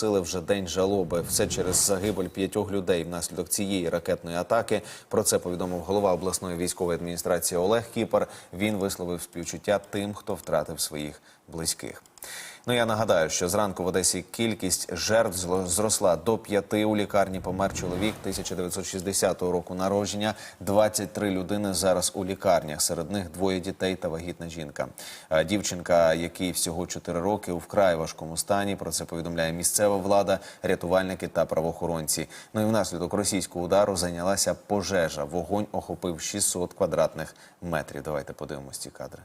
оголосили вже день жалоби. Все через загибель п'ятьох людей внаслідок цієї ракетної атаки. Про це повідомив голова обласної військової адміністрації Олег Кіпар. Він висловив співчуття тим, хто втратив своїх близьких. Ну я нагадаю, що зранку в Одесі кількість жертв зросла до п'яти. У лікарні помер чоловік 1960 року народження. 23 людини зараз у лікарнях. Серед них двоє дітей та вагітна жінка. Дівчинка, якій всього 4 роки, у вкрай важкому стані. Про це повідомляє місцева влада, рятувальники та правоохоронці. Ну і внаслідок російського удару зайнялася пожежа. Вогонь охопив 600 квадратних метрів. Давайте подивимось ці кадри.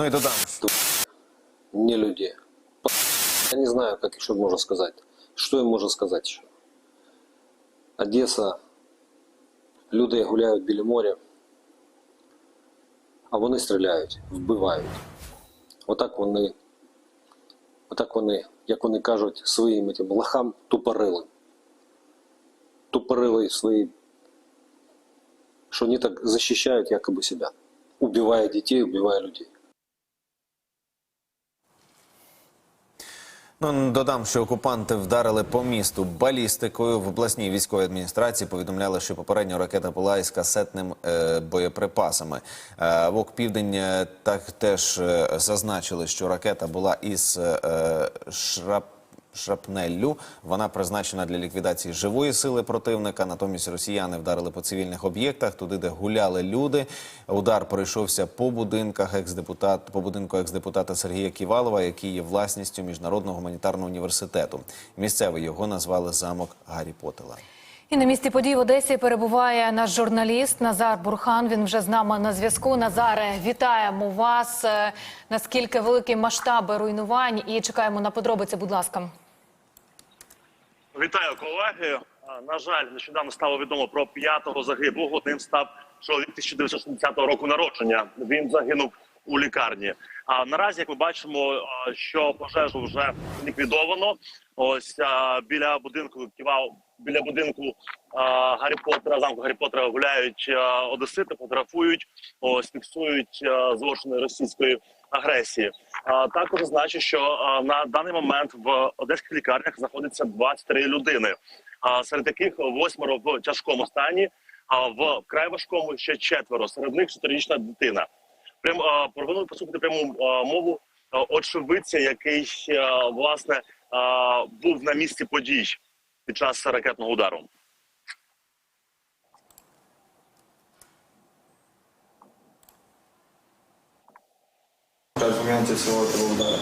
Ну і додам, що не люди. Я не знаю, как еще можно сказать. Что им можно сказать еще? Одесса, люди гуляють біля моря, а вони стріляють, вбивають. Отак вони, отак вони, як вони кажуть, своїм этим лохам тупорилим. Тупорили свої, що вони так захищають якоби себя. Убивая дітей, убивая людей. Ну, додам, що окупанти вдарили по місту балістикою. В обласній військовій адміністрації повідомляли, що попередня ракета була із касетним е, боєприпасами. Е, ВОК Південь е, так теж е, зазначили, що ракета була із е, шрап. Шрапнеллю вона призначена для ліквідації живої сили противника. Натомість росіяни вдарили по цивільних об'єктах, туди, де гуляли люди. Удар пройшовся по будинках екс-депутат по будинку екс-депутата Сергія Ківалова, який є власністю міжнародного гуманітарного університету. Місцевий його назвали замок Гаррі Потела. І на місці подій в Одесі перебуває наш журналіст Назар Бурхан. Він вже з нами на зв'язку. Назаре, вітаємо вас. Е, Наскільки великі масштаби руйнувань і чекаємо на подробиці. Будь ласка. Вітаю колеги. На жаль, нещодавно стало відомо про п'ятого загиблого. Ним став чоловік 1960 року народження. Він загинув у лікарні. А наразі, як ми бачимо, що пожежу вже ліквідовано. Ось біля будинку ківав біля будинку а, Гаррі Поттера, замку Гаррі Поттера гуляють одесити, фотографують, ось фіксують а, злочини російської агресії. Також зазначу, що на даний момент в одеських лікарнях знаходиться 23 людини, а серед яких восьмеро в тяжкому стані, а в вкрай важкому ще четверо. Серед них чотирирічна дитина. Прям пропоную послухати пряму мову очевидця, який власне був на місці подій під час ракетного удару. в моменте всего этого удара.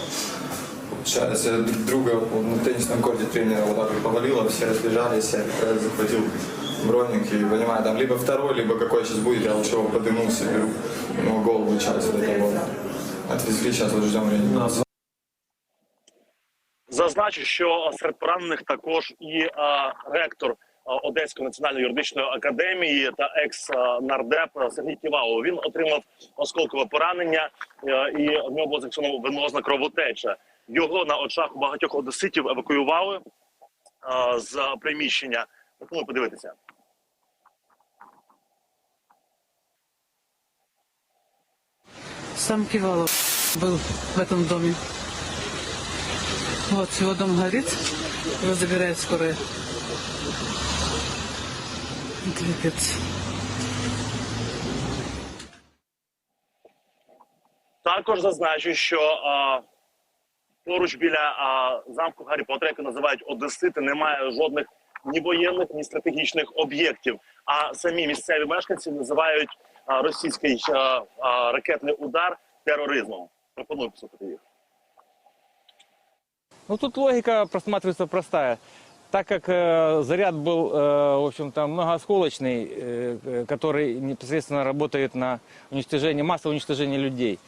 Друг друга на теннисном корте тренера вот так повалило, все разбежались, я как раз захватил броник и понимаю, там либо второй, либо какой сейчас будет, я лучше его подыму, соберу, у него голову часть до того. Отвезли, сейчас вот ждем реанимацию. Зазначу, що серед поранених також і а, ректор Одеської національної юридичної академії та екс-нардеп Сергій Ківалов. Він отримав осколкове поранення і в нього була зафіксована венозна кровотеча. Його на очах багатьох одеситів евакуювали з приміщення. Пропоную подивитися. Сам Кивалов был в этом доме. Вот, его дом горит, его забирает скорая. Капец. Також зазначу, що а, поруч біля а, замку Гаррі Поттера, який називають Одесити, немає жодних ні воєнних, ні стратегічних об'єктів. А самі місцеві мешканці називають а, російський а, а, ракетний удар тероризмом. Пропоную послухати їх. Ну тут логика просматривается простая. Так как э, заряд был, э, в общем-то, многоосколочный, э, э, который непосредственно работает на уничтожение, массовое уничтожение людей,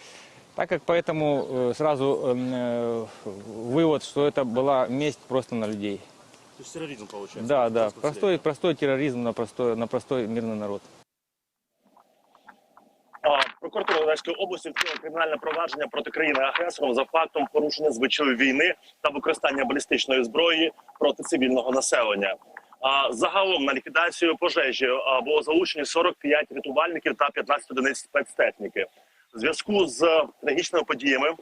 так как поэтому э, сразу эм, э, вывод, что это была месть просто на людей. То есть терроризм получается. Да, да, Просто простой, простой терроризм на простой, на простой мирный народ. А, Прокуратура Одеської області вчинила кримінальне провадження проти країни агресором за фактом порушення звичаїв війни та використання балістичної зброї проти цивільного населення. А загалом на ліквідацію пожежі а, було залучені 45 рятувальників та 15 одиниць спецтехніки. В зв'язку з трагічними подіями,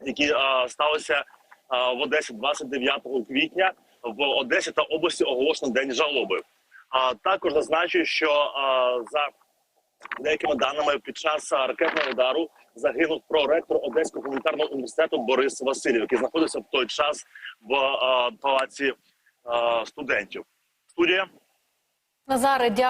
які сталися в Одесі 29 квітня, в Одесі та області оголошено день жалоби. А також зазначу, що за деякими даними під час ракетного удару загинув проректор Одеського гуманітарного університету Борис Васильєв, який знаходився в той час в палаці студентів. Студія. Назаре, дякую.